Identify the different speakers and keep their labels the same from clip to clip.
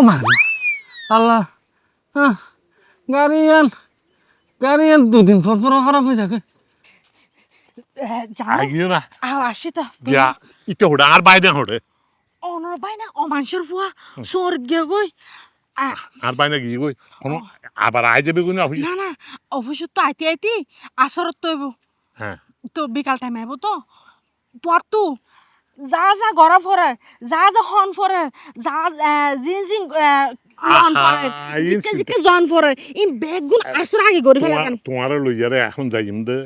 Speaker 1: আমার আল্লাহ হ্যাঁ গাড়ি আন গাড়ি আন দুদিন পর পর খারাপ হয়ে যাবে।
Speaker 2: হ্যাঁ,
Speaker 3: না। আসি তো
Speaker 2: ইয়া ইটা হোড়া আর বাইনা হোড়ে।
Speaker 3: অনর বাইনা অমানসর ফুয়া সর গিয়ে গই
Speaker 2: আর বাইনা গিয়ে গই কোনো আবার আই যাবে কোনো অফিস
Speaker 3: না না অফিস তো আইতে আইতে আসরত তো
Speaker 2: হ্যাঁ।
Speaker 3: বিকাল টাইম আইব তো তো। তো যা যা গড়া ফরে যা যা হন ফরে যা জিন জিন জন ফরে
Speaker 2: আহা, ইন
Speaker 3: জিকে জিকে জন ফরে ইন বেগ গুণ আসর আগে গড়ি ফেলা কেন?
Speaker 2: তোমার লইয়ারে এখন যাইম দে।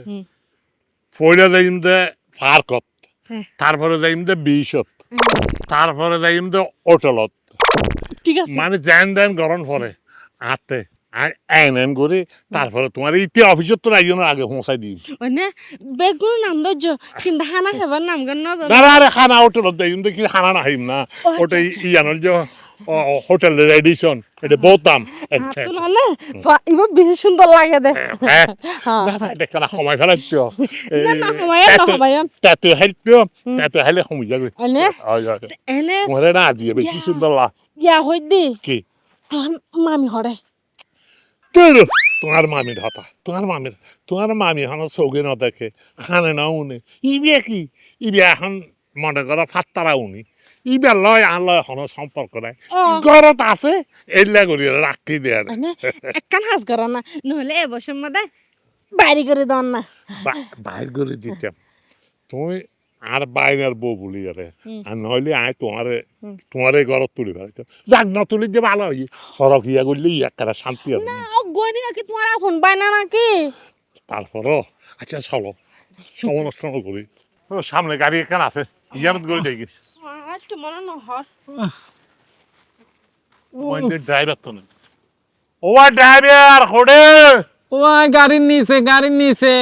Speaker 2: ফইলা যাইম দে পার্কত
Speaker 3: হ্যাঁ।
Speaker 2: তারপরে যাইম দে বিশত তারপরে যাইম দে হোটেলত
Speaker 3: ঠিক আছে।
Speaker 2: মানে জ্যান জ্যান গরম পরে আতে। এন এন করে তারপরে তোমার ইতি অফিসত তো আগে পৌঁছাই দিই
Speaker 3: ওই না বেগ গুণ নাম দজ্জ কিন্তু হানা খাবার নাম গান না
Speaker 2: আরে খানা কি খানা না খাইম না।
Speaker 3: আচ্ছা,
Speaker 2: ওটা ইয়ানোর যে হোটেল এডিশন এটা বহুত দাম।
Speaker 3: হাত তো নালে তো এবার বেশি সুন্দর লাগে দে।
Speaker 2: হ্যাঁ
Speaker 3: হ্যাঁ।
Speaker 2: দেখা না সময়
Speaker 3: না
Speaker 2: তাতে হেলতো তাতে হেলে সময় যাবে।
Speaker 3: এনে এনে
Speaker 2: মরে না দিয়ে বেশি। সুন্দর লা
Speaker 3: ইয়া হই দি।
Speaker 2: কি?
Speaker 3: মামি হরে।
Speaker 2: তোর তোমার মামির হতা তোমার মামির তোমার মামি এখন চৌকে ন দেখে খানে না উনি। ইবিয়া কি? ইবিয়া এখন মনে করো ফাত্তারা উনি। ইবিয়া লয় আর লয় এখন সম্পর্ক নাই।
Speaker 3: ও।
Speaker 2: ঘরত আছে এইলা করি রাখি দেয়
Speaker 3: একখান হাস করা না নহলে এবছর মধ্যে বাইরে করে দন না।
Speaker 2: বাইর করে দিতাম। তুমি আর বাইরের বউ বলি আরে
Speaker 3: হুম।
Speaker 2: আর নইলে আয় তোমারে। তোমারে ঘরত তুলি ফেলাইতাম যাক না তুলি যে ভালো হই সড়ক ইয়া করলে একটা শান্তি আছে
Speaker 3: না ও গনি কি তোমার আপন বাইনা নাকি?
Speaker 2: তারপরও আচ্ছা চলো। সমনষ্ট করি। ও সামনে গাড়ি এখান আছে। ইয়ার করে যাই গেছি
Speaker 3: একটু মনে না হর
Speaker 2: ড্রাইভার তো নেই। ও ড্রাইভার হোডে
Speaker 1: ও গাড়ির নিচে গাড়ির নিচে।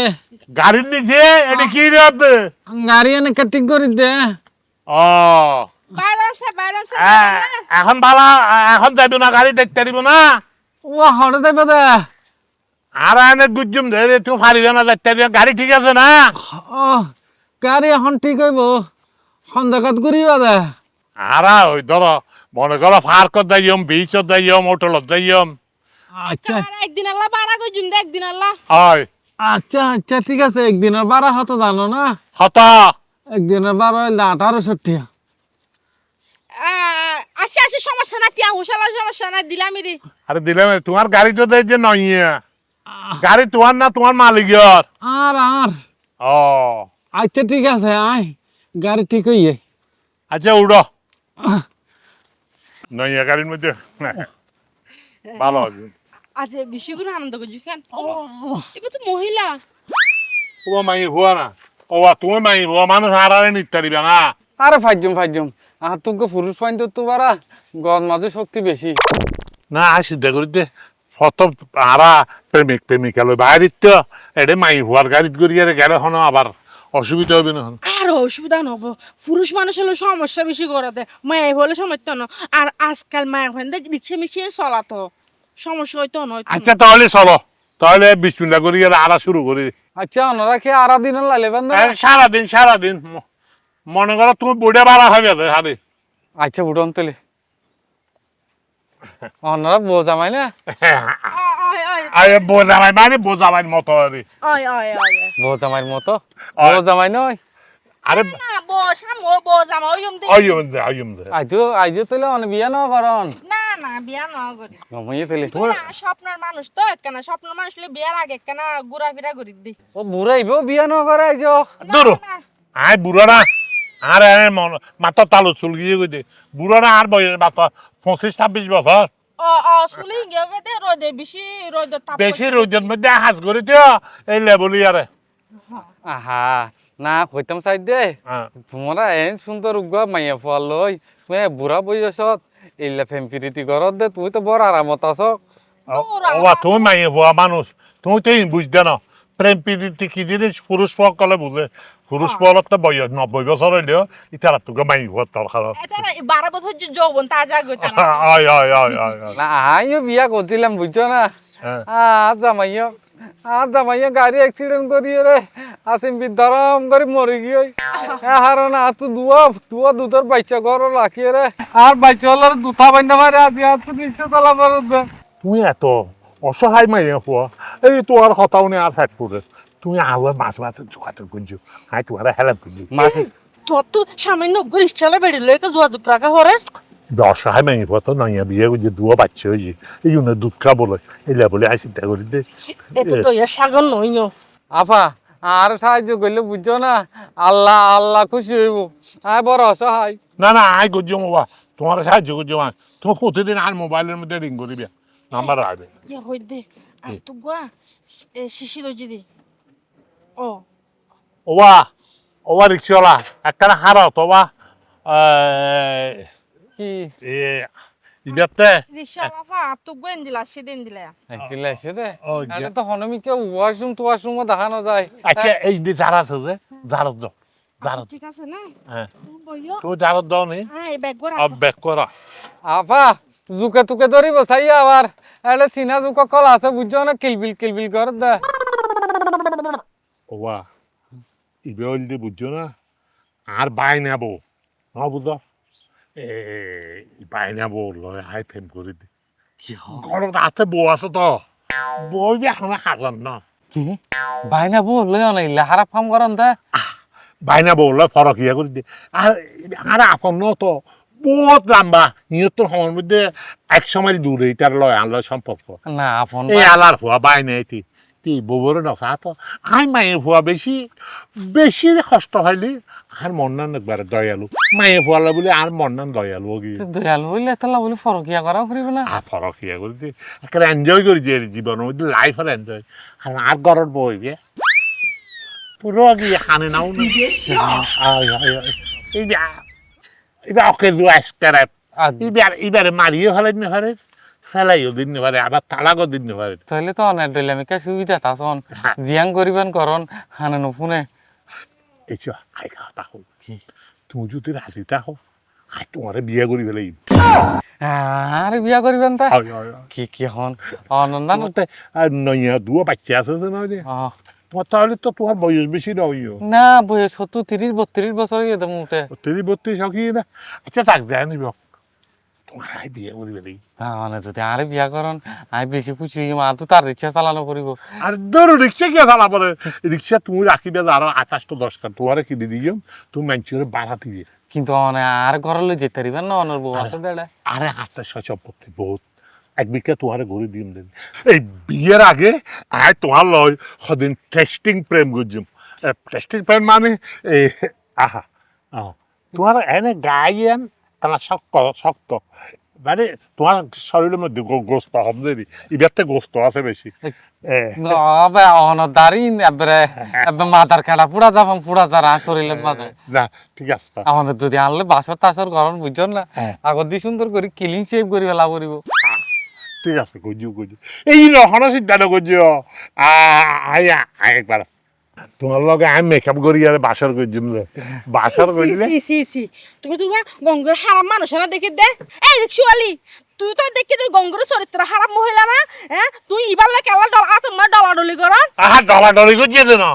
Speaker 2: গাড়ির নিচে এটা কি রে আপনি?
Speaker 1: গাড়ি এনে কাটিং করে দে।
Speaker 2: ও। এখন ভালো এখন যাইব না গাড়ি দেখতে দিব না।
Speaker 1: ও হরে দেবে দে।
Speaker 2: আর এনে গুজুম দে তুই পারিবে না দেখতে দিবে। গাড়ি ঠিক আছে না?
Speaker 1: ও গাড়ি এখন ঠিক হইব। সন্ধ্যাকাত ঘুরিব দে।
Speaker 2: আর ওই ধরো মনে করো পার্কত যাইম বিচত যাইম হোটেলত যাইম
Speaker 1: আচ্ছা।
Speaker 3: একদিন আল্লাহ বাড়া কই জুন একদিন আল্লাহ।
Speaker 2: হয়।
Speaker 1: আচ্ছা আচ্ছা ঠিক আছে একদিনের বারো হত জানো না?
Speaker 2: হত।
Speaker 1: একদিনের বারো হইলে আঠারোশো টিয়া
Speaker 3: আসি আসি সমস্যা না টিয়া হুশালা সমস্যা না দিলাম রে
Speaker 2: আরে দিলাম তোমার গাড়ি তো দেয় যে নয় গাড়ি তোমার না তোমার মালিকের
Speaker 1: আর আর
Speaker 2: ও
Speaker 1: আচ্ছা ঠিক আছে আয় গাড়ি ঠিক হইয়ে
Speaker 2: আচ্ছা উড়ো নয় গাড়ির মধ্যে। ভালো হবে।
Speaker 3: আজ বেশি করে আনন্দ করছি কেন? এবার তো মহিলা।
Speaker 2: ও মাই হুয়া না। ও তুমি মাই হুয়া মানুষ আর আর নিতে পারিবে না।
Speaker 1: আরে ফাইজুম ফাইজুম। আর তোকে পুরুষ পাইন তো বারা গর মাঝে শক্তি বেশি।
Speaker 2: না সিদ্ধা করে দে। প্রথম আরা প্রেমিক প্রেমিকা লই বাইরে তো এটা মাই হুয়ার গাড়িত করিয়ে গেলে হনো আবার। অসুবিধা হবে না হন।
Speaker 3: আর অসুবিধা নব পুরুষ মানুষ হলে সমস্যা বেশি করে দেয় মায়া হলে সমস্যা ন। আর আজকাল মায়া হয় দেখ রিক্সা মিশিয়ে চলাতো। সমস্যা হইতো নয়
Speaker 2: আচ্ছা তাহলে চলো। তাহলে বিশ মিনিট করিয়ে আরা শুরু করি।
Speaker 1: আচ্ছা ওনারা কি আরা দিন লাইলে
Speaker 2: সারাদিন সারাদিন। মনে করো তুমি বুড়ে বাড়া হবে হারে।
Speaker 1: আচ্ছা উঠন তেলে। ওনারা বোঝামাই না?
Speaker 2: আরে বোঝামাই মানে বোঝামাই মতো আরে
Speaker 1: বোঝামাইর মতো?
Speaker 2: আর-
Speaker 1: বোঝামাই নয়?
Speaker 2: আরে
Speaker 3: না বস আমি ও বস আমার ওই দে।
Speaker 2: অয়ম দে অয়ম দে।
Speaker 1: আইজো আইজো তেলে অনেক বিয়া ন করন।
Speaker 3: না না বিয়া না করি।
Speaker 1: ঘুমিয়ে তেলে।
Speaker 3: না স্বপ্নের মানুষ তো একখানা স্বপ্নের মানুষ বিয়ার আগে একখানা ঘুরা ফিরা করি দি।
Speaker 1: ও বুড়াইব বিয়া ন করে আইজো।
Speaker 2: দূর। আয় বুড়ারা। আর মন মাথা তালু চুল গিয়ে গই দে। বুড়ারা আর বয়স মাথা পঁচিশ ছাব্বিশ বছর।
Speaker 3: ও ও শুলি গিয়ে গিয়ে দে রোদে বেশি রোদ তাপ
Speaker 2: বেশি রোদের মধ্যে হাজ করে দিও এই লেবলি আরে
Speaker 1: আহা না কইতাম চাই দে। তোমরা এন সুন্দর উগা মাইয়া ফল লই তুমি বুড়া বয়সত এইলা ফেম প্রীতি করত দে তুই তো বড় আরামত আছ।
Speaker 2: ও তুমি মাইয়ে ভুয়া মানুষ তুমি তো বুঝতে না প্রেম প্রীতি কি জিনিস পুরুষ সকলে বুঝে পুরুষ পলত তো বয়স নব্বই বছর হইলেও ইতারা তোকে মাই ভুয়া দরকার
Speaker 3: এটা বারো বছর যৌবন তাজা গইতা
Speaker 2: আয় আয় আয় আয় আয়
Speaker 1: না আইও বিয়া করছিলাম বুঝছ না?
Speaker 2: হ্যাঁ।
Speaker 1: আ জামাইও আর জামাইয়া গাড়ি অ্যাক্সিডেন্ট করিয়ে রে। আসিম বিদ্যারাম করে মরে গিয়ে। হারণ আর তো দুয়া দুয়া দুধের বাচ্চা ঘর রাখিয়ে রে। আর বাচ্চা হলার দুথা বাইনা মারে আজি আর তো নিশ্চয় চালা পারো
Speaker 2: তুমি এত অসহায় মাইয়া পোৱা এই তোমার হতাও নে আর ফ্যাট পড়ে। তুমি আবার মাছ মাছ যোগাযোগ করছ আমি তোমার হেল্প করছি
Speaker 1: মাসি
Speaker 3: তোর তো সামান্য গরিষ্ঠ চালে বেড়ে লয়ে যোগাযোগ রাখা হরে
Speaker 2: অসহায় মাইয়া পোৱা তো নইয়া বিয়ে করছে দুয়া বাচ্চা হয়েছে এই জন্য দুধ খাব এলা বলে আমি চিন্তা করি দে
Speaker 3: এতে তো ইয়া সাগর নইও
Speaker 1: আফা আর সাহায্য করলে বুঝছ না আল্লাহ আল্লাহ খুশি হইব আয় বড় অসহায়
Speaker 2: না না আই করছ বাবা তোমার সাহায্য করছ মা তুমি প্রতিদিন আর মোবাইলের মধ্যে রিং করিবে নাম্বার আসবে
Speaker 3: ইয়া হই দে আর তো এ শিশি দজি দি ও
Speaker 2: ওবা ওবা রিক্সাওয়ালা একটা হারা তোবা
Speaker 1: কি?
Speaker 2: ইদাতে
Speaker 3: রিক্সা লাফা আর তো গুয়েন দিলা সেদিন দিলা
Speaker 1: একদিন এসে দে।
Speaker 2: ও,
Speaker 1: এটা তো ওয়াশরুম তো ওয়াশরুম দেখানো যায়
Speaker 2: আচ্ছা এই যে যারা আছে যে যারা দাও যারা
Speaker 3: ঠিক আছে না?
Speaker 2: হ্যাঁ তো যারা দাও নি
Speaker 3: হ্যাঁ এই ব্যাগ গোরা
Speaker 2: ব্যাক করা
Speaker 1: আফা জুকে তুকে ধরি বসাই আবার এটা চিনা জুকা কল আছে বুঝছ না? কিলবিল কিলবিল করে দে।
Speaker 2: ওবা ইবে বুঝছ না? আর বাই নেব। না বুঝো এ বাই নেব লয় হাই ফেম করে দি ঘৰত আছে বউ আছে তো বউ যে এখন হাজার না
Speaker 1: কি বাইনা বল লই অনাইলে হারা ফার্ম করেন দে
Speaker 2: বাইনা বউ লয় ফরক ইয়ে করে দি আর আর আপন ন তো বহুত লম্বা নিহতর সময়ের মধ্যে একশো মাইল দূরে তার লয় আনলয় সম্পর্ক
Speaker 1: না আপন
Speaker 2: এই আলার ফুয়া বাইনা এটি তি বউরে নসা তো আই মায়ে ফুয়া বেশি বেশি কষ্ট হইলি আর মন্নান একবারে দয়ালু। মায়ে ফুয়ালা বলে আর মন্নান দয়ালু কি?
Speaker 1: দয়াল হইলে তালা বলে ফরকিয়া করা ফুরিব না।
Speaker 2: আর ফরক ইয়ে করে দি একটা এনজয় করি যে জীবনের মধ্যে লাইফ আর এনজয় আর আর ঘরের বই গে পুরো কি খানে নাও। এই যে এবার ওকে দু
Speaker 1: আর
Speaker 2: এবার এবারে মারিয়ে ফেলেন না ফেলাইও দিন পারে আবার তালাকও দিন পারে
Speaker 1: তাহলে তো অনেক ডইলামিকা সুবিধা তাছন। জিয়াং করিবেন করন হানে নুফুনে।
Speaker 2: এই যে খাই খা হোক তুমি যদি রাজি থাকো খাই তোমারে বিয়া করি ফেলাই
Speaker 1: আরে বিয়া করিবেন তা। কি কি হন?
Speaker 2: অনন্দন তো, আর নইয়া দুও বাচ্চা আছে না নয় রে? তোমার তাহলে তো তোমার বয়স বেশি নয়
Speaker 1: না বয়স সত্তর তিরিশ বত্রিশ বছর
Speaker 2: তিরিশ বত্রিশ হকি না। আচ্ছা তাক দেয় নিব তোমার বিয়ে
Speaker 1: মানে যদি আরে বিয়া করন আমি বেশি খুশি হই মা তো তার রিক্সা চালানো করিব।
Speaker 2: আর ধরো রিক্সা কে চালা পরে? রিক্সা তুমি রাখিবে আরও আঠাশটা দশটা তোমারে কিনে দিও তুমি মানুষের বাড়া দিবে
Speaker 1: কিন্তু মানে আর ঘরলে যেতে পারিবেন না অনর বউ আছে দেড়া।
Speaker 2: আরে আটটা ছয় সম্পত্তি বহুত। এক বিঘা তোমারে ঘুরে দিম দেন। এই বিয়ের আগে আয় তোমার লয় সদিন টেস্টিং প্রেম করছিম টেস্টিং প্রেম মানে এই আহা তোমার এনে গায়েন তারা শক্ত শক্ত। মানে তোমার শরীরের মধ্যে গো- গোস্ত হবে ইবারতে গোস্ত আছে বেশি। এ,
Speaker 1: আবে অনর দাঁড়িন এবারে এবার মাথার কাটা পুরা যাবাম পুরা যারা শরীরের মাঝে।
Speaker 2: না ঠিক আছে
Speaker 1: আমাদের যদি আনলে বাসর গরম না?
Speaker 2: হ্যাঁ।
Speaker 1: আগর দিয়ে সুন্দর করে ক্লিন শেভ করে ফেলা করিব।
Speaker 2: ঠিক আছে গজিও এই আই আই একবার তোমার লগে আমি মেকআপ করি আর বাসর করছিম যে বাসর করলে
Speaker 3: সি সি সি তুমি তো গঙ্গের হারাম মানুষ না দেখে দে। এই রিক্সাওয়ালি তুই তো দেখি তুই গঙ্গের চরিত্র হারাম মহিলা না হ্যাঁ তুই ইবালে কেলা ডল আ তোমার ডলাডলি কর।
Speaker 2: আহা ডলা ডলি না?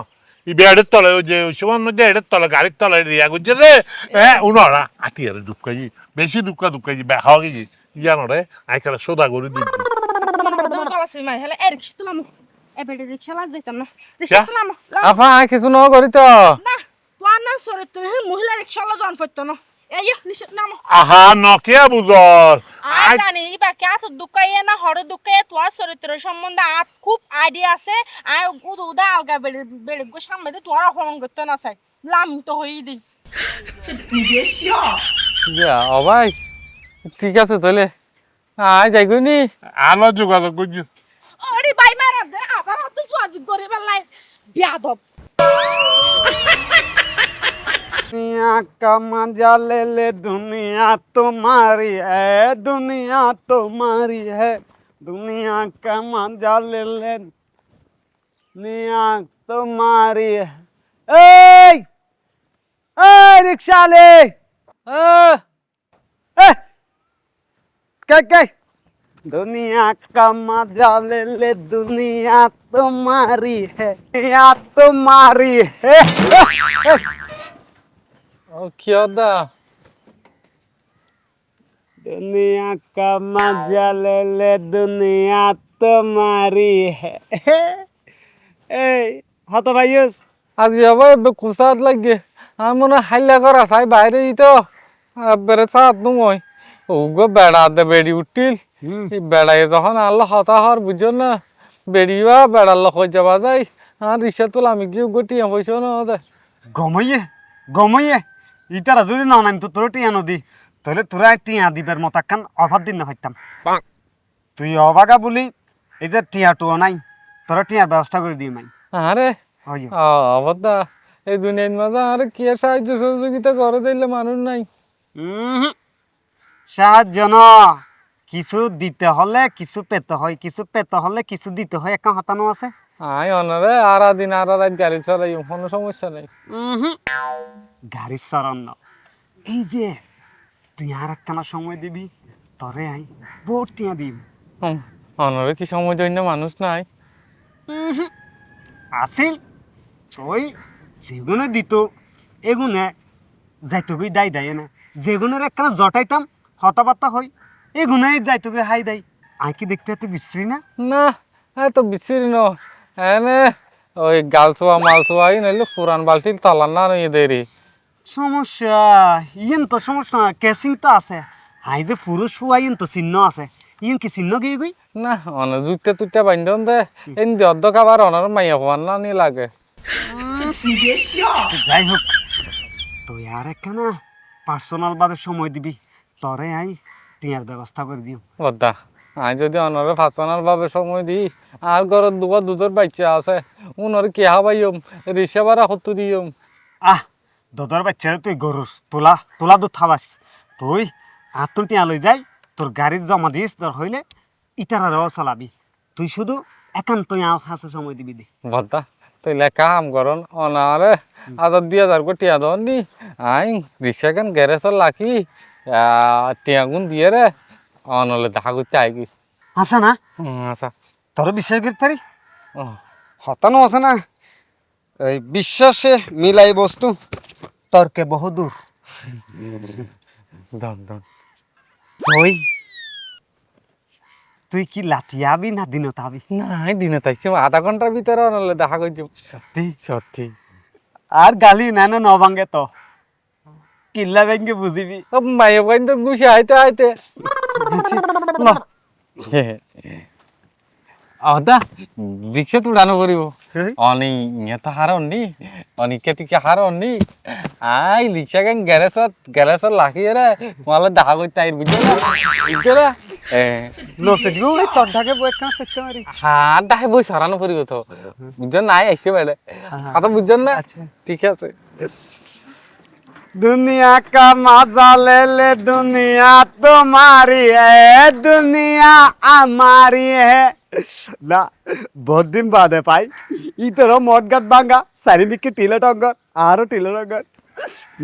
Speaker 2: এই বেড়ের তলে ওই যে সমান মধ্যে এড়ের তলে গাড়ির তলে রিয়া করছে যে হ্যাঁ উনারা আতি আরে দুঃখাই বেশি দুঃখ দুঃখাই দেখা গেছি। জানো রে আইকালে সোদা করে দিবি।
Speaker 3: তুমি কলাসি মাই হেলে এই রিক্সা তুলাম এ বেড়ে রিক্সা লাগ যাইতাম না। রিক্সা?
Speaker 1: আপা কিছু ন করি তো।
Speaker 3: না তোমার না চরিত্র মহিলা রিক্সা লা জন ফইতো না। এই নিচে নাম।
Speaker 2: আহা নকিয়া
Speaker 3: আই জানি ইবা কে আত দুকাইয়ে না হরে দুকাইয়ে তোমার চরিত্র সম্বন্ধে আত খুব আইডিয়া আছে। আই উদ উদা আলগা বেড়ে বেড়ে গো সামনে করতে না চাই। লাম তো হই দি
Speaker 1: ইয়া, ঠিক আছে তাহলে। আয় যাই নি
Speaker 2: আলো যোগাযোগ করছি।
Speaker 3: ওরে ভাই মারা দে আবার হাত যোগাযোগ করে বেলাই বিয়াদব
Speaker 4: दुनिया का मजा ले ले दुनिया तुम्हारी है दुनिया तुम्हारी है दुनिया का मजा ले ले दुनिया तुम्हारी है ए ए रिक्शा ले ए ए কে কে दुनिया का मजा ले ले दुनिया तुम्हारी है दुनिया तुम्हारी है
Speaker 1: ও কি দা
Speaker 4: दुनिया का मजा ले ले दुनिया तुम्हारी है এই হত ভাইয়স
Speaker 1: আজ যাবো কুসাদ লাগে আমি মনে হাইলা করা চাই বাইরে তো বেড়ে সাত নুমই ওগো বেড়া দে বেড়ি উঠিল এই বেড়াই যখন আল্লাহ হতা হওয়ার বুঝছ না বেড়িবা বেড়ার লোক হয়ে যাবা যাই আর রিক্সা তোলা আমি কি গোটিয়া পয়সা না
Speaker 4: গমইয়ে গমইয়ে ইতারা যদি না নাম তো তোর টিয়া নদী। তাহলে তোরা টিয়া দিবের মতো একখান অভাব দিন না হইতাম। তুই অবাগা বলি এই যে টিয়া টুয়া নাই তোরা টিয়ার ব্যবস্থা করে দিই মাই।
Speaker 1: আরে। অবদা এই দুনিয়ার মাঝে আর কি সাহায্য সহযোগিতা করে দিলে মানুষ নাই।
Speaker 4: সাহায্য ন। কিছু দিতে হলে কিছু পেতে হয় কিছু পেতে হলে কিছু দিতে হয় একটা হতানো আছে?
Speaker 1: আই অনারে আরা দিন আরা রাত গাড়ি চালাই কোনো সমস্যা নেই।
Speaker 4: গাড়ির সরণ ন। এই যে তুই আর একখানা সময় দিবি তরে আই বহুত টিয়া দিবি
Speaker 1: অনারে কি সময় জন্য মানুষ নাই?
Speaker 4: আছিল ওই যেগুনে দিত এগুনে যাইতো গই দাই দাই না যেগুনের একখানা জটাইতাম হতাবার্তা হই। এগুনে যাইতো গই হাই দাই আই কি দেখতে এত বিশ্রী না?
Speaker 1: না এই তো বিচ্ছিরি ন। এনে ওই গালছোয়া মালছোয়া এই নাইলে পুরান বালতি তালার না নিয়ে দেরি
Speaker 4: সমস্যা ইয়েন তো সমস্যা কেসিং তো আছে। হাই যে পুরুষ হুয়া ইয়েন তো চিহ্ন আছে। ইয়েন কি চিহ্ন গিয়ে গই
Speaker 1: না অনার জুতে তুতে বান্ধন দে। এন অর্ধ খাবার অনার মাইয়া হওয়ার না নি লাগে।
Speaker 4: যাই হোক তুই আর একখানা পার্সোনাল ভাবে সময় দিবি। তরে আই। টিয়ার ব্যবস্থা করে দিও।
Speaker 1: বদ্দা আই যদি অনারে ফাঁসনার ভাবে সময় দিই আর ঘরের দুবার দুধের বাচ্চা আছে উনার কি হাবাইম ভাড়া হতো দিম
Speaker 4: আহ দদর বাচ্চা তুই গরুর তোলা তোলা দুধ খাবাস। তুই আর তুই টিয়া লই যাই তোর গাড়ির জমা দিস তোর হইলে ইটারারও চালাবি। তুই শুধু একান্ত আমার কাছে সময় দিবি দে।
Speaker 1: বদ্দা তুই লেখা কাম করন অনারে আজ দুই হাজার কোটি আদন নি আই রিক্সা কেন গ্যারেজর লাখি? টিয়া দিয়ে রে। অনলে দেখা করতে আই কি।
Speaker 4: না?
Speaker 1: আচ্ছা
Speaker 4: তোর বিশ্বাস করতে পারি হতানো আছে না? এই বিশ্বাসে মিলাই বস্তু তর্কে বহুদূর
Speaker 1: দন দন।
Speaker 4: ওই তুই কি লাথিয়াবি না দিনত আবি?
Speaker 1: নাই দিনে তাইছে আধা ঘণ্টার ভিতরে অনলে দেখা করছি
Speaker 4: সত্যি?
Speaker 1: সত্যি।
Speaker 4: আর গালি না না নভাঙ্গে তো। কিল্লা ব্যাংকে বুঝিবি।
Speaker 1: ও মায়ে কিন্তু গুছি আইতে আইতে। আদা রিক্সা তো উড়ানো করিব। অনি ইয়ে তো হারন নি নি। আই রিক্সা কেন গ্যারেজত গ্যারেজত লাখি রে মালে দেখা করতে আইর বুঝছ না? বুঝছ না?
Speaker 4: এই তোর বই মারি।
Speaker 1: হাত দাহে বই সরানো করিব তো। বুঝছ নাই আইসে বেড়ে। কথা বুঝছেন না?
Speaker 4: আচ্ছা।
Speaker 1: ঠিক আছে।
Speaker 4: দুনিয়া কা মজা লে দুনিয়া তোমারি হে দুনিয়া আমারি হে না বহুত দিন বাদে পাই। ই তোর মটগাট ভাঙ্গা চারিদিকে টিলে টগর আরও টিলে টগর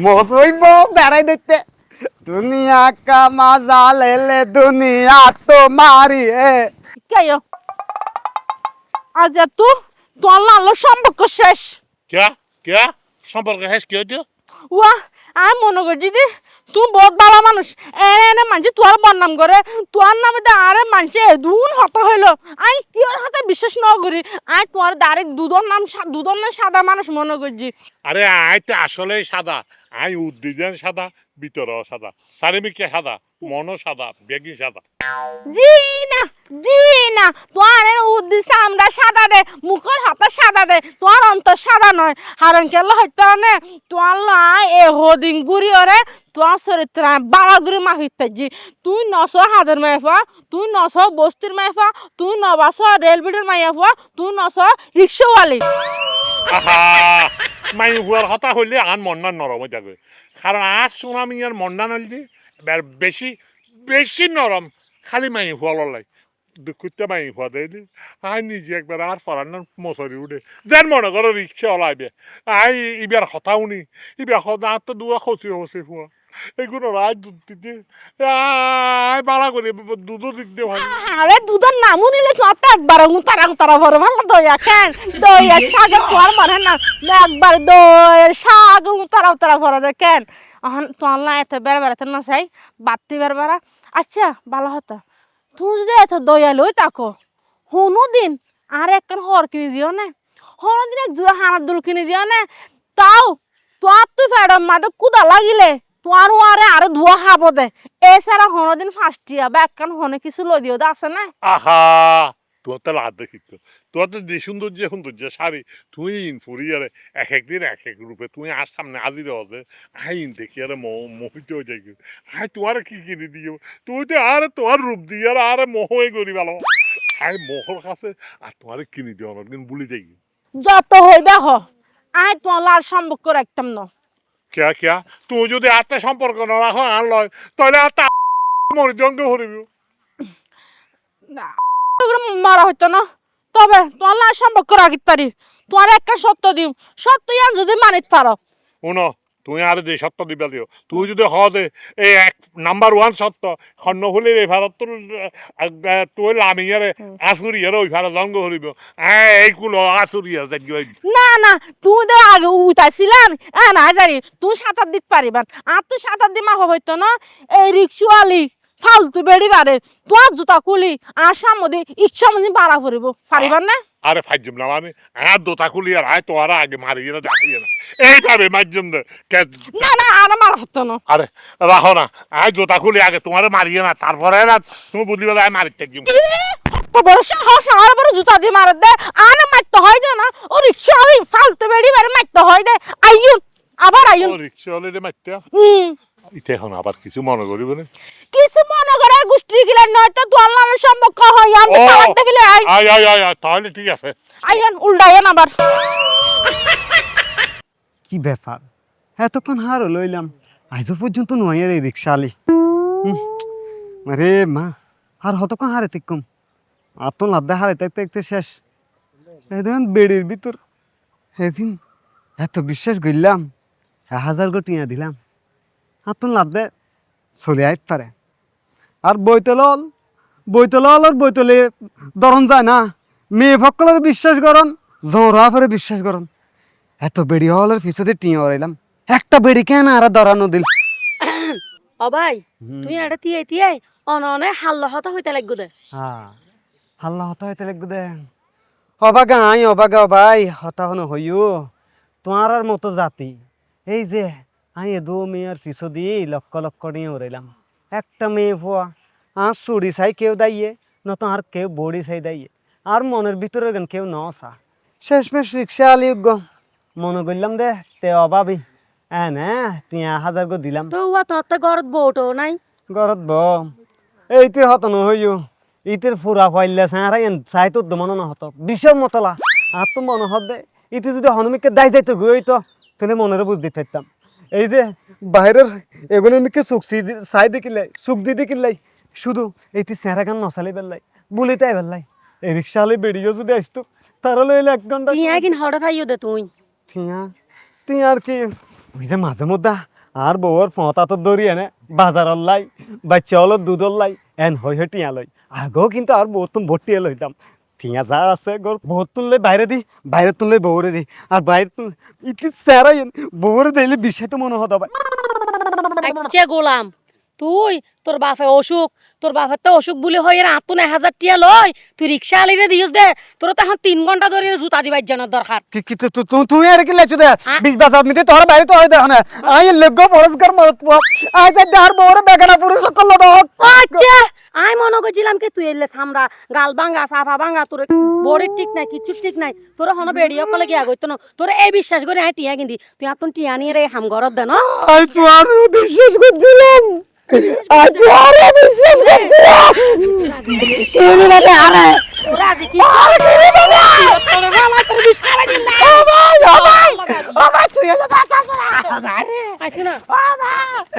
Speaker 4: মতই বেড়াই দেখতে দুনিয়া কা মজা লেলে দুনিয়া তোমারি হে
Speaker 3: কেয় আজ তু তোর সম্পর্ক শেষ।
Speaker 2: কে? কে? সম্পর্ক শেষ কি হইতো
Speaker 3: ওয়া আমি মনে করছি যে তুই বহুত ভালো মানুষ। এনে এনে মানুষ তোর বদনাম করে। তোর নামে আরে মানুষ দুন হত হইল। আমি কিওর হাতে বিশ্বাস ন করি আমি তোর ডাইরেক্ট দুধর নাম দুধর নাম সাদা মানুষ মনে করছি।
Speaker 2: আরে আয় তো আসলেই সাদা। আই উদ্দিজন সাদা। ভিতরও সাদা। চারিমিকে সাদা মনও সাদা বেগি সাদা।
Speaker 3: জি না জি না তোর উদ্দেশ্য আমরা সাদা দে মুখের হাতে সাদা দে তোর অন্তর সাদা নয়। হারন কেল হইতে নে তোর লাই এ হদিন গুড়ি ওরে তোর চরিত্র বালা গুড়ি মাহিতে জি। তুই নশ হাজার মাইফা তুই নশ বস্তির মাইফা তুই নবাস রেলবিডির মাইফা তুই নশ রিক্সাওয়ালি।
Speaker 2: মাই হুয়ার হতা হইলে আন মন্ডান নরম হয়ে যাবে কারণ আর সুনামি আর মন্ডা এবার বেশি বেশি নরম খালি মাই হুয়া লড়াই দুঃখিতে মাই হুয়া দেয় দি। আই নিজে একবার আর ফরান মশারি উঠে। যেন মনে করো রিক্সা ওলাইবে। আই ইবার হতাউনি। ইবার হতা তো দুয়া খসি হসি হুয়া। এগুলো রায় দুধ দিতে। বাড়া করে দুধও দিয়ে ভাই
Speaker 3: আরে দুধের নামও নিলে কি অত একবার উতারা উতারা ভরে ভালো দইয়া কেন দইয়া শাকে তোর মনে না। একবার দইয়ের শাক উতারা উতারা ভরে দে কেন এখন তোর না এত বেড়া বেড়াতে না চাই বাত্তি বেড়া বেড়া। আচ্ছা ভালো হতো। তুই যদি এত দইয়া লই তাকো হনু দিন আর একখান হর কিনে দিও না। হনু দিন এক জুয়া হানার দুল কিনে দিও না। তাও তোর তুই ফেডম মাদে কুদা লাগিলে। তোর ওয়ারে আরও ধোয়া খাব দে। এছাড়া হনো দিন ফার্স্টিয়া বা একখান হনে কিছু লই দিও দে আছে না?
Speaker 2: আহা তোর তো লাভ দেখিস তোর তো যে সৌন্দর্য সৌন্দর্য শাড়ি তুই ইন ফুরি আরে এক একদিন এক এক রূপে তুই আর সামনে আজির হবে আইন দেখি আরে মোহিত হয়ে যাই আই তোমার কি কিনে দিও? তুই তো আরে তোমার রূপ দিয়ে আর আরে মোহ করি ভালো আই মোহর কাছে আর তোমার কিনে দিও আমার কিন্তু ভুলে যাই
Speaker 3: যত হইবে হ। আই তোমার আর সম্পর্ক রাখতাম না।
Speaker 2: কেয়া কেয়া? তুই যদি আত্মা সম্পর্ক না রাখো আর লয় তাহলে আত্মা মরি জঙ্গে হরিবি
Speaker 3: এগুলো মারা হইতো না? তবে তোমার সম্পর্ক রাখিত পারি তোমার একটা সত্য দিম। সত্য ইয়ান যদি মানিত পারো
Speaker 2: শুনো। তুই আর যে সত্য দিবা দিও। তুই যদি হ দে এই এক নাম্বার ওয়ান সত্য খন্ন হলে এই ভারত তুই লামিয়ারে আরে আসুরি আর ওই ভারত জঙ্গ হরিব। এই কুলো আসুরি আর দেখি
Speaker 3: না না তুই তো আগে উঠাইছিলাম। না জানি তুই সাঁতার দিতে পারিবান। আর তুই সাঁতার দিমা হইতো না? এই রিক্সওয়ালি। ফালতু বেড়ি বারে তোমার জুতা কুলি আর সামনে ইচ্ছা মধ্যে বাড়া ফুরিব পারিবার না?
Speaker 2: আরে ফাইজম না আমি আর দোতা খুলি আর আয় তো আর আগে মারি না দেখাই না। মাধ্যম দে কে-
Speaker 3: না না আর মারা হতো না।
Speaker 2: আরে রাখো না। আয় জোতা খুলি আগে তোমার মারিয়ে না তারপরে না তুমি বুঝলি আয় মারি থাকি
Speaker 3: তো বড় সাহস আর বড় জুতা দিয়ে মারে দে। আনে মারতে হয় না। ও রিক্সা ওই ফালতু বেড়ি বারে মারতে হয় দে। আইয়ুন আবার আইয়ুন।
Speaker 2: রিক্সা হলে মারতে।
Speaker 3: হুম।
Speaker 2: ইতে এখন আবার কিছু মনে করিব না?
Speaker 3: কিছু মনে করে গোষ্ঠী গিলেন নয়তো দোয়ালার সম্পর্ক হয় আমি। তালাক দেবিলে আই
Speaker 2: আয়। আয় আয়, তাহলে ঠিক আছে।
Speaker 3: আইয়ুন উল্টাইয়েন আবার।
Speaker 4: কি ব্যাপার? এতক্ষণ হারও লইলাম আজও পর্যন্ত নয় এই রিক্সা আলি আরে মা আর হতক্ষণ হারে তিকম আর তো লাদ্দা হারে শেষ। এদিন বেড়ির ভিতর। এদিন এত বিশ্বাস এক হাজার গো টিয়া দিলাম। আর তো লাদ্দে চলে আইত পারে। আর বইতলল বইতলল আর বইতলে দরন যায় না। মেয়ে ভক্কলের বিশ্বাস করন জোরা করে বিশ্বাস করন। এত বেড়ি হলের পিছতে টিয়া ওরাইলাম একটা বেড়ি কেন আর দরানো দিল
Speaker 5: ও ভাই তুই এটা তিয়াই তিয়াই অন অনে হাল্লা হতা হইতে লাগবো দে।
Speaker 4: হ্যাঁ হাল্লা হতা হইতে লাগবে দে। অবাগা আই অবাগা ভাই হতা হন হইও তোমার আর মতো জাতি। এই যে আই দু মেয়ের পিছু দিয়ে লক্ষ লক্ষ নিয়ে উড়াইলাম একটা মেয়ে ভুয়া। আর চুড়ি চাই কেউ দাইয়ে নত আর কেউ বড়ি চাই দাইয়ে। আর মনের ভিতরে গান কেউ নসা শেষমেশ রিক্সা আলি গ মনে করলাম দে তে অভাবী এনে তিয়া হাজার গো দিলাম।
Speaker 5: তো উয়া তোর তো ঘরত বউটো নাই
Speaker 4: ঘরত ব এইটির হত নহইও ইতির ফুরা পাইলে সারা এন চাই তো মনে নহত বিষের মতলা। আর তো মনে হতে ইতি যদি হনুমিককে দায় যাইতো গই তো। তাহলে মনের বুঝ দিতে পারতাম। এই যে বাইরের এগুলো মিকে সুখ চাই দেখিলাই সুখ দি দেখিলাই শুধু এইটি সেরা গান নচালি বেললাই বলিতে বেললাই। এই রিক্সা হলে বেরিয়েও যদি আসতো তারা লইলে এক ঘণ্টা
Speaker 5: টিয়া কিন হড়ে খাইও দে তুই।
Speaker 4: ঠিয়া তুই আর কি। ওই যে মাঝে মধ্যে আর বউর ফতা তো দৌড়ি এনে বাজার লাই বাচ্চা হলো দুধ লাই এন হই হই টিয়া লই। আগেও কিন্তু আর বহুত ভর্তি লইতাম। টিয়া যা আছে গর বহুত তুললে বাইরে দি বাইরে তুললে বউরে দি। আর বাইরে তুল ইতি স্যারাই বউরে দিলে বিষয় তো মনে হতো ভাই।
Speaker 5: আচ্ছা গোলাম তুই তোর বাপে অসুখ তোর বাপের তো অসুখ বলে হয় এর আতুন এক হাজার টিয়া লয়। তুই রিক্সা আলিরে দিস দে তোর তো এখন তিন ঘণ্টা ধরে জুতা দিবার জানার দরকার।
Speaker 4: কি কি তুই আর কি লেচু দে? বিশ বাজার মিতে তোর বাইরে তো হয় দেখো না আই লগ্গ পরস্কার মরত যে ডার বউরে বেগানা পুরুষ সকল দক
Speaker 5: আচ্ছা! আমি মনে করছিলাম কি তুই এলে সামরা গাল ভাঙ্গা সাফা ভাঙ্গা তোর বডির ঠিক নাই কিচ্ছু ঠিক নাই তোর হন বেড়িয়ে কলে গিয়া গইতো না তোর এই বিশ্বাস করে আমি টিয়া কিনদি তুই আতুন টিয়া নিয়ে রে হাম ঘরত দে না
Speaker 4: আই তো আর বিশ্বাস করছিলাম আই তো আর বিশ্বাস করছিলাম তুমি না আরে
Speaker 5: তোরা আজি কি
Speaker 4: তোর বাবা তোর বিশ্বাস দিন না ও ভাই তুই এলে বাসা আরে
Speaker 5: আচ্ছা না।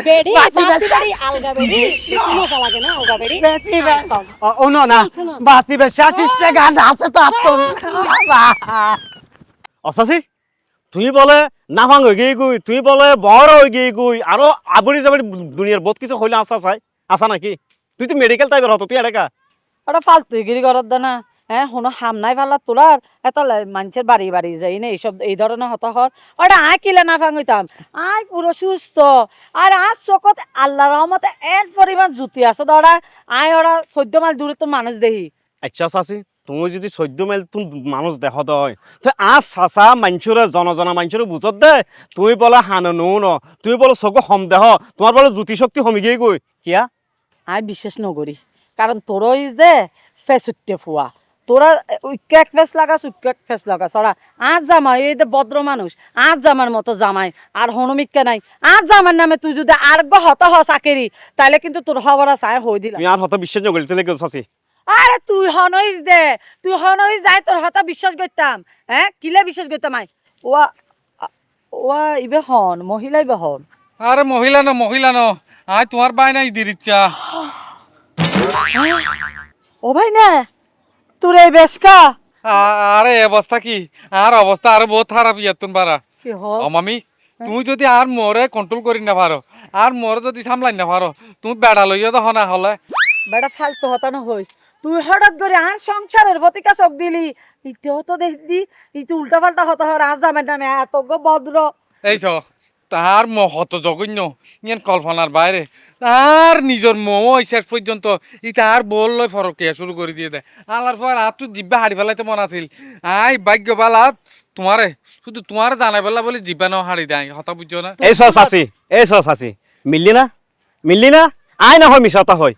Speaker 5: বেড়ি বাপি বেড়ি। আলগা বেড়ি। মজা লাগে না আলগা বেড়ি?
Speaker 4: ও নো না। বাসি বে শাকিচ্ছে গান আছে তো আপন
Speaker 6: অসাসি তুই বলে নাফাং হয়ে গিয়ে গুই তুই বলে বড় হয়ে গিয়ে গুই আরও আবরি যাবরি দুনিয়ার বহুত কিছু হইলে আসা চাই আসা নাকি? তুই তো মেডিকেল টাইপের হতো তুই এলাকা
Speaker 5: ওটা ফালতু গিরি করার দা না। হ্যাঁ কোনো হাম নাই ফালা তোলার এত লাই- মানুষের বাড়ি বাড়ি যাই না এইসব এই ধরনের হতা হর। ওটা আয় কিলে না ফাঙ্গিতাম আয় পুরো সুস্থ। আর আজ চকত আল্লাহ রহমতে এর পরিমাণ জুতি আছে দরা আয় ওরা চোদ্দ মাইল দূরে তো মানুষ দেখি
Speaker 6: আচ্ছা চাচি তুমি যদি চৈদ্য মাইল তুম মানুষ দেখ দয় তো আজ চাচা মানুষরে জনজনা মানুষরে বুঝত দে তুই বলে হান নু ন তুই বলে চকু হম দেহ তোমার বলে জ্যোতি শক্তি হমি গিয়ে গই কিয়া?
Speaker 5: আয় বিশ্বাস নকরি কারণ তোরও ইস দে ফেস উঠতে ফুয়া তোরা এক ফেস লাগাস এক ফেস লাগাস। ওরা আজ জামাই এই যে ভদ্র মানুষ আজ জামার মতো জামাই আর হনুমিককে নাই। আজ জামার নামে তুই যদি আর হত হ চাকেরি তাহলে কিন্তু তোর খবর আছে আয় হই দিলাম।
Speaker 6: আর হয়তো বিশ্বাস তুই গেল চাচি
Speaker 5: আরে তুই হনইস দে তুই হনইস যাই তোর হাতা বিশ্বাস করতাম। হ্যাঁ? কিলে বিশ্বাস করতাম আই? ওয়া ওয়া ইবে হন মহিলা ইবে হন।
Speaker 1: আরে মহিলা ন মহিলা ন আয় তোমার বাই নাই দির ইচ্ছা
Speaker 5: ও ভাই না তোর এই বেশকা?
Speaker 1: আরে অবস্থা কি? আর অবস্থা আরও বহুত খারাপ ইয়াতুন
Speaker 5: হল?
Speaker 1: ও মামি তুমি যদি আর মোরে কন্ট্রোল করি না পারো আর মোরে যদি সামলাই না পারো তুমি বেড়া লইয়া তো হনা হলে।
Speaker 5: বেটা ফালতু হতানো হইস। তুই হঠাৎ করে আর সংসারের প্রতি চোখ দিলি? ইতেও তো দেখদি ইতে উল্টা পাল্টা হতা হর আজ যাবে নামে এত ভদ্র।
Speaker 1: এইছ ম হত জঘন্য। ইয়ান কল্পনার বাইরে। তার নিজের মৌ শেষ পর্যন্ত ই তাহার বল লয় ফরকিয়া শুরু করে দিয়ে দেয়। আলার পর আর তুই জিব্বা হাড়ি ফেলাইতে মন আছিল। আই ভাগ্য বালা তোমারে শুধু তোমার জানাই পেলা বলে জিব্বা নাও হাড়ি দেয়। হতা বুঝছ না?
Speaker 6: এই সস আসি এই সস আসি মিললি না? মিললি না? আয় না হয় মিশাতা হয়।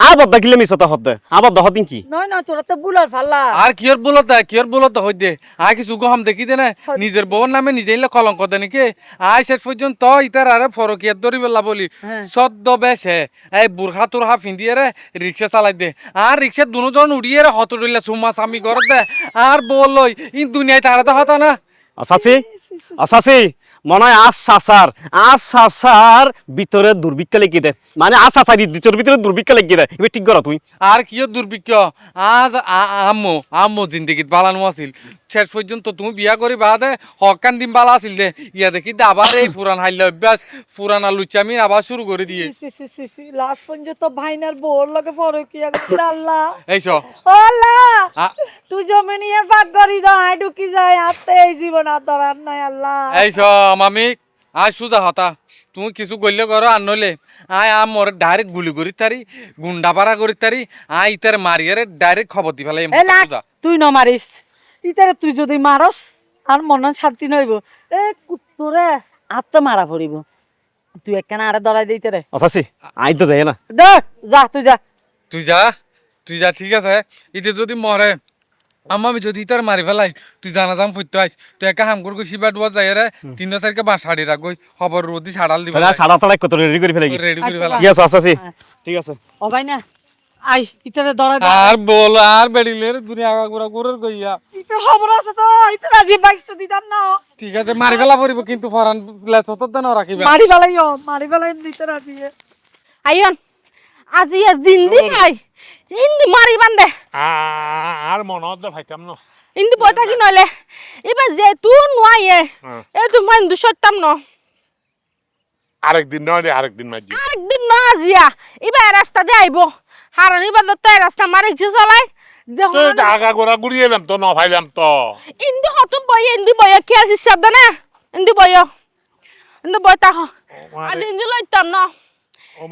Speaker 6: আবদ্ধ কিলে মিশাতা হতে আবদ্ধ হতিন কি?
Speaker 5: নয় নয় তোরা তো বুলার ফাল্লা
Speaker 1: আর কিয়র বলত কিয়র বলত হই দে। আই কিছু গহম দেখি দে না নিজের বউর নামে নিজে ইলে কলঙ্ক দে নাকি? আই শেষ পর্যন্ত ইতার আরে ফরকিয়াত ধরি বেলা বলি।
Speaker 5: হ্যাঁ।
Speaker 1: সদ্য বেশে এই বুরখা তুরহা ফিন্দিয়ে রে রিক্সা চালাই দে। আর রিক্সা দুজন উড়িয়ে রে হত ডইলা সুমা স্বামী ঘর দে। আর বল লই ইন দুনিয়ায় তারা তো হতা না।
Speaker 6: আসাসি আসাসি। মনে হয় আজ সাসার আজ সাসার ভিতরে দুর্ভিক্ষ লেগে দে মানে আজ সাসার ইদ্দিচর ভিতরে দুর্ভিক্ষ লেগে দে এবার ঠিক কর তুই
Speaker 1: আর কিয় দুর্ভিক্ষ? আজ আম্মু আম্মু জিন্দিগিত বালানো আছিল। শেষ পর্যন্ত তুমি বিয়া করি বাদে হকান দিন বালা আছিল দে। ইয়া দেখি দে আবার এই পুরান হাইল অভ্যাস পুরানা লুচামি আবার শুরু করে দিয়ে।
Speaker 5: সি সি সি সি লাস্ট পর্যন্ত ভাইনার বোর লগে ফরকিয়া আল্লাহ।
Speaker 1: এইস
Speaker 5: ও আল্লাহ তুই জমি নিয়ে ফাঁক করি দাও ঢুকি যায় আত্মে এই জীবন আর নাই আল্লাহ।
Speaker 1: এইস মামি আয় সুজা হতা। তুমি কিছু করলে করো আর নইলে আয় আম মোর ডাইরেক্ট গুলি করি তারি গুন্ডা পাড়া করি তারি আয় ইতার মারিয়ারে ডাইরেক্ট খবর দি ফেলাই
Speaker 5: তুই ন মারিস। ইতারে তুই যদি মারস আর মন শান্তি নইব। এ কুত্তরে আত্মা মারা পড়িব। তুই একখানা আরে দরাই দিতে রে
Speaker 6: আসাসি আই তো যাই না।
Speaker 5: দে যা তুই যা।
Speaker 1: তুই যা তুই যা ঠিক আছে। ইতে যদি মরে আমি যদি ইতার মারি ফেলাই তুই জানা যাম ফুটতে আইস। তুই একা হাম করবি শিবা ডুয়া যাই রে। তিন চারিকে বাঁ শাড়ি রাখবই খবর রোদি ছাড়াল দিবা।
Speaker 6: সাড়া তাড়া কত রেডি করে ফেলে
Speaker 1: রেডি করে ফেলা।
Speaker 6: ঠিক আছে আসাসি ঠিক আছে।
Speaker 5: ও ভাই না আই ইতারে দরাই দে
Speaker 1: আর বল আর বেড়িলে দুনিয়া আগা গুড়া গুড়ের কইয়া।
Speaker 5: ইতার খবর আছে তো ইতার আজি বাইস তো দিতাম না।
Speaker 1: ঠিক আছে মারি ফেলা পড়িব কিন্তু ফরান লেছ তো দেন রাখিবা।
Speaker 5: মারি ফেলাইও মারি ফেলাই দিতে রাজি।
Speaker 3: আইয়ন আজি আর জিন্দি খাই ইন্দি মারি বান্দে।
Speaker 2: আর মনে হচ্ছে ভাইতাম না।
Speaker 3: ইন্দি বই থাকি নইলে এবার যে নোয়াইয়ে
Speaker 2: হ্যাঁ।
Speaker 3: এ তুই মান দুসত্তাম ন।
Speaker 2: আরেকদিন নয় আরেকদিন মাঝি
Speaker 3: আরেকদিন না আজিয়া এবার রাস্তা দিয়ে আইব হারান এবার তো রাস্তা মারে যে চলাই। যে
Speaker 2: আগা গোড়া ঘুরিয়ে এলাম তো ন ভাইলাম তো
Speaker 3: ইন্দি হতুম বই ইন্দি বই কি আছিস শব্দ না ইন্দি বই ইন্দি বই তা আর ইন্দি লইতাম না।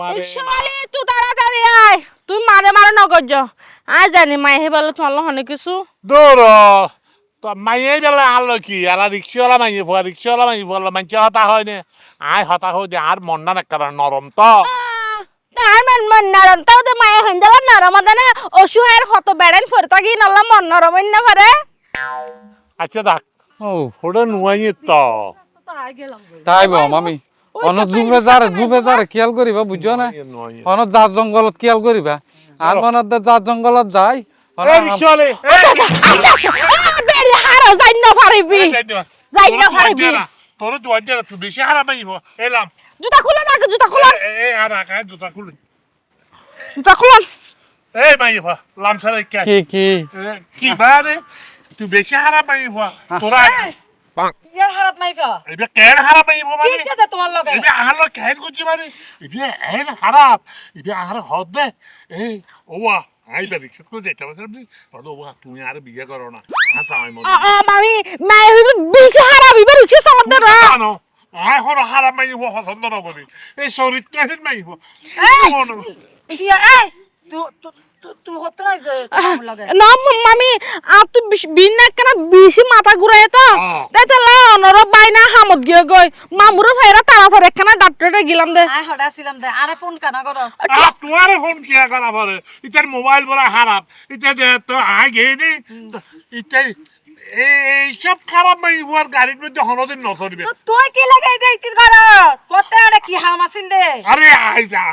Speaker 2: মারে
Speaker 3: ইকশালি তুই তাড়াতাড়ি আয়। তুই মারে মারে নগজ আয় জানি মাই হে বলে তোমার লহনে কিছু।
Speaker 2: দৌড় তো মাইয়ে বেলা আলো কি? আলা রিক্সাওয়ালা মাইয়ে ভুয়া রিক্সাওয়ালা মাইয়ে ভুয়া মাইছে হতা হয় নে। আয় হতা হয় যে আর মন না কারণ নরম তো।
Speaker 3: তার মান মন নরম তাও তো মায়ে হইন দিলাম নরম না। অসুহায়ের হত বেড়ান ফের থাকি নল্লা মন নরম না পারে
Speaker 2: আচ্ছা দেখ ও তো।
Speaker 1: তাই বাবা মামি। অন জুবে যারে জুবে যারে খেয়াল করিবা বুঝছ না
Speaker 2: নুয়াইয়ে
Speaker 1: অন জঙ্গলত খেয়াল করিবা আর মনত জাত জঙ্গলত যাই
Speaker 3: আচ্ছা আচ্ছা
Speaker 2: তোর
Speaker 3: জুতা খুলে না জুতা খুলে
Speaker 2: এ এ আর আকা জুতা খুলে
Speaker 3: জুতা খুলে
Speaker 2: এই মাই লামসারে কি
Speaker 1: কি কি
Speaker 2: বারে তুই বেশি হারা মাই হো তোরা
Speaker 5: ইয়ার খারাপ মাইফা
Speaker 2: এবে কেন খারাপ হইব
Speaker 5: কি
Speaker 2: মানে
Speaker 5: ইচ্ছা তোমার লগে
Speaker 2: এবে আহার কেন করছি মানে এবে এন খারাপ এবে আহার হদ দে এই ওয়া আই বে রিক্সা করে যেতে পারছ আপনি বলো। ওয়া তুমি আর বিয়ে করো না। আচ্ছা আমি মনে
Speaker 3: আ মামি মাই হইবে বেশি হারাপ হইবে রুচি সামনে রা
Speaker 2: আই হর খারাপ পছন্দ নকরি এই চরিত্রহীন মাইব
Speaker 5: ইয়া এই! তুই তুই তুই হত না যে তোমার লগে
Speaker 3: না মামি আর তুই বিনা কেন বেশি মাথা ঘুরাই তো। তাইতে অনর বাইনা হামত গিয়ে গই মামুরো ফাইরা তারা ফারে একখানা ডাক্তারে গিলাম দে।
Speaker 5: আই হডা ছিলাম দে। আরে ফোন কানা করস?
Speaker 2: তোমার ফোন কি করা পরে? ইটার মোবাইল বড় খারাপ। ইটা দে তো আই গেনি ইটা এইসব খারাপ মাইব আর গাড়ির মধ্যে হনদিন নথরিবে
Speaker 5: তো তুই কি লাগাই দে ইতির ঘর তোতে আরে কি হাম আছিল দে?
Speaker 2: আরে আই যা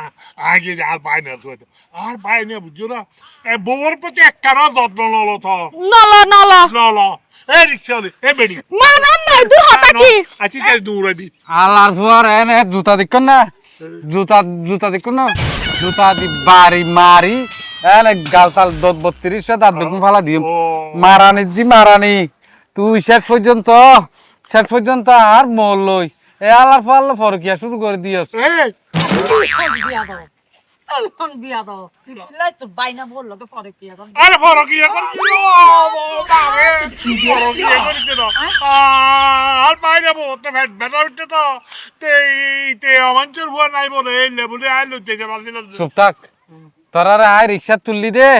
Speaker 2: আগে যা আর পাই না তো আর না বুঝছ না? এ বউর প্রতি একখানা যত্ন ললো তো।
Speaker 3: নল নল।
Speaker 2: ললো এ রিক্সাওয়ালি এ বেড়ি।
Speaker 3: নাই তুই হতা কি?
Speaker 2: আছি তাই দৌড়ে দি।
Speaker 1: আলার ফুয়ার এনে জুতা দিক্কন না? জুতা জুতা দিক্কন না? জুতা দি বাড়ি মারি। গালতাল দত বত্রিশ দাঁত বেগুন ফালা দিম। মারানি দি মারানি। তুই শেষ পর্যন্ত শেষ পর্যন্ত আর মল লই। এ আলার ফাল্লা ফরকিয়া শুরু করে দিয়স। চুপ থাক। তোরা আয় রিক্সা তুললি দে।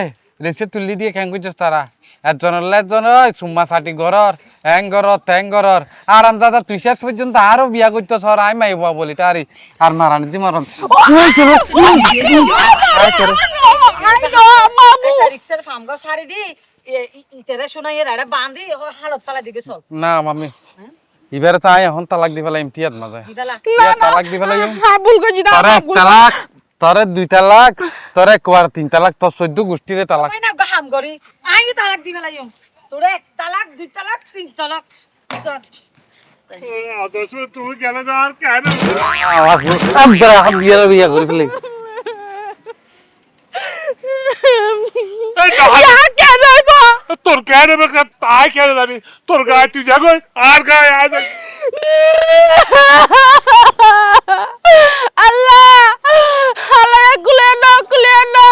Speaker 1: রিক্সা তুললি দিয়ে কেন করছিস তারা একজনের একজন সুম্মা সাটি ঘরর হ্যাং ঘরর ত্যাং ঘরর আরাম দাদা তুই শেষ পর্যন্ত আরও বিয়া করতে সর আই মাই বাবা বলি তারি। আর মারানি দি।
Speaker 3: আই নো মামু।
Speaker 5: রিক্সার ফার্ম গো সারি দি ইতেরে শুনাই এর আরে বাঁধি হালত ফালা দিকে চল
Speaker 1: না। মামি এবারে তো আয় এখন তালাক দি ফেলাই ইমতিয়াদ মাঝে
Speaker 5: দিদালা
Speaker 1: ইয়া তালাক দি
Speaker 3: হ্যাঁ ভুল করছি।
Speaker 1: তালাক। তোরে দুই তালাক তোরে কোয়ার তিন তালাক তোর চোদ্দ গোষ্ঠীরে তালাক।
Speaker 5: গো হাম করি। আই তালাক দিবে লাইম তোরে এক তালাক দুই তালাক তিন তালাক।
Speaker 2: তুমি গেলে আর কেন
Speaker 1: বিয়া বিয়া করে ফেলি
Speaker 2: তোর বেকার তাই কেন জানি? তোর গায়ে তুই যাগো আর গায়ে আয় আল্লাহ কুলে না কুলে না